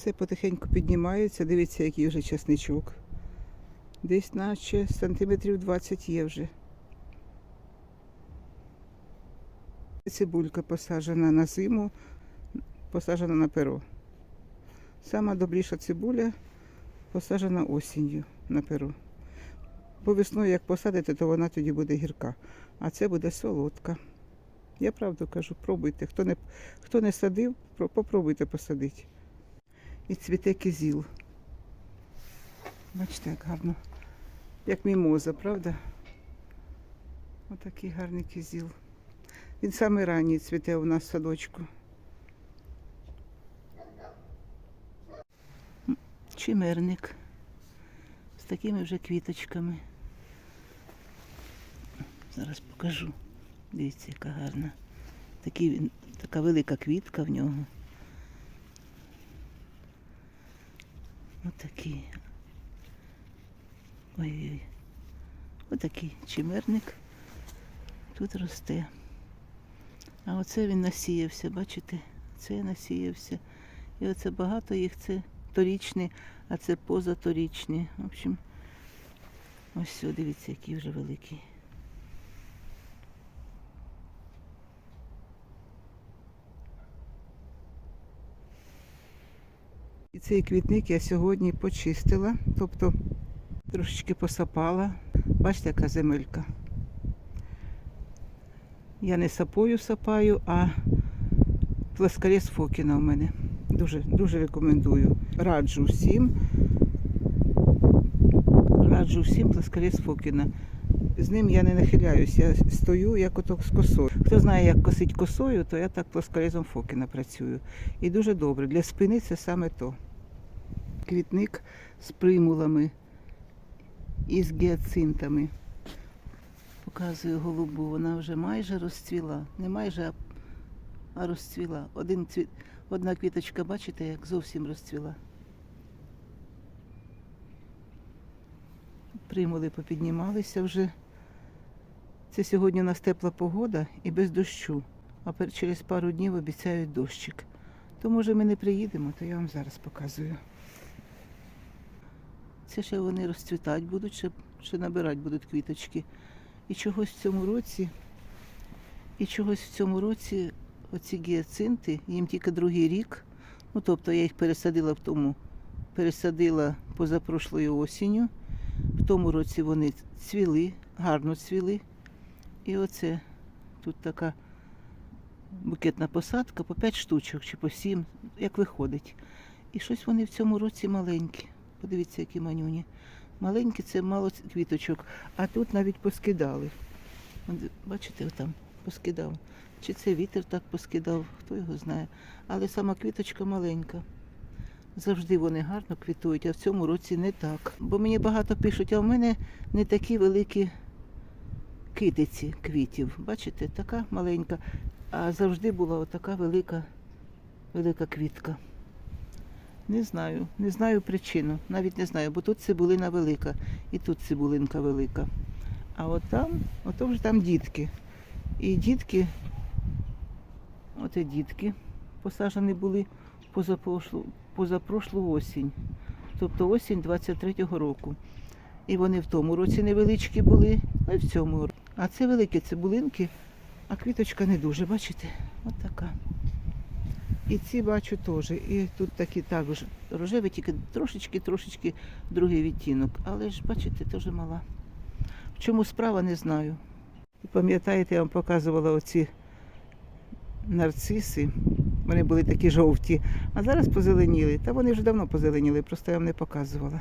Все потихеньку піднімається. Дивіться, який вже часничок. Десь наче сантиметрів 20 є вже. Цибулька посаджена на зиму, посаджена на перо. Сама добріша цибуля посаджена осінню на перо. Бо весною, як посадите, то вона тоді буде гірка, а це буде солодка. Я правду кажу, пробуйте. Хто не, хто не садив, про- попробуйте посадити. І цвіте кизіл. Бачите, як гарно. Як мімоза, правда? Отакий гарний кизіл. Він самий ранній цвіте у нас в садочку. Чимерник. З такими вже квіточками. Зараз покажу. Дивіться, яка гарна. Такий, така велика квітка в нього. Отакий. Ой-ой. Отакий чимерник тут росте. А оце він насіявся, бачите? Це насіявся. І оце багато їх, це торічні, а це позаторічні. В общем, ось все, дивіться, який вже великий. Цей квітник я сьогодні почистила, тобто трошечки посапала. Бачите, яка земелька. Я не сапою сапаю, а плескарєс Фокіна у мене. Дуже, дуже рекомендую. Раджу всім. Раджу всім плескарєс Фокіна. З ним я не нахиляюсь, я стою як оток з косою. Хто знає, як косить косою, то я так плоскорезом Фокіна працюю. І дуже добре. Для спини це саме то. Квітник з примулами і з гіацинтами. Показую голубу, вона вже майже розцвіла. Не майже, а, розцвіла. Один цвіт, одна квіточка, бачите, як зовсім розцвіла. Примули попіднімалися вже. Це сьогодні у нас тепла погода і без дощу. А через пару днів обіцяють дощик. То може ми не приїдемо, то я вам зараз показую. Це ще вони розцвітати будуть, ще, ще набирати будуть квіточки. І чогось в цьому році, і чогось в цьому році оці гіацинти, їм тільки другий рік. Ну, тобто я їх пересадила в тому, пересадила позапрошлою осінню. В тому році вони цвіли, гарно цвіли. І оце тут така букетна посадка по 5 штучок чи по 7, як виходить. І щось вони в цьому році маленькі. Подивіться, які манюні. Маленькі це мало квіточок, а тут навіть поскидали. Бачите, там поскидав. Чи це вітер так поскидав, хто його знає. Але сама квіточка маленька. Завжди вони гарно квітують, а в цьому році не так. Бо мені багато пишуть, а в мене не такі великі китиці квітів. Бачите, така маленька, а завжди була отака велика, велика квітка. Не знаю, не знаю причину, навіть не знаю, бо тут цибулина велика і тут цибулинка велика. А от там, ото вже там дітки. І дітки, от і дітки посаджені були позапрошлу, осінь. Тобто осінь 23-го року. І вони в тому році невеличкі були, а й в цьому. році. А це великі цибулинки, а квіточка не дуже, бачите? От така. І ці бачу теж. І тут такі також рожеві, тільки трошечки-трошечки другий відтінок. Але ж, бачите, теж мала. В чому справа, не знаю. І пам'ятаєте, я вам показувала оці нарциси. Вони були такі жовті, а зараз позеленіли. Та вони вже давно позеленіли, просто я вам не показувала.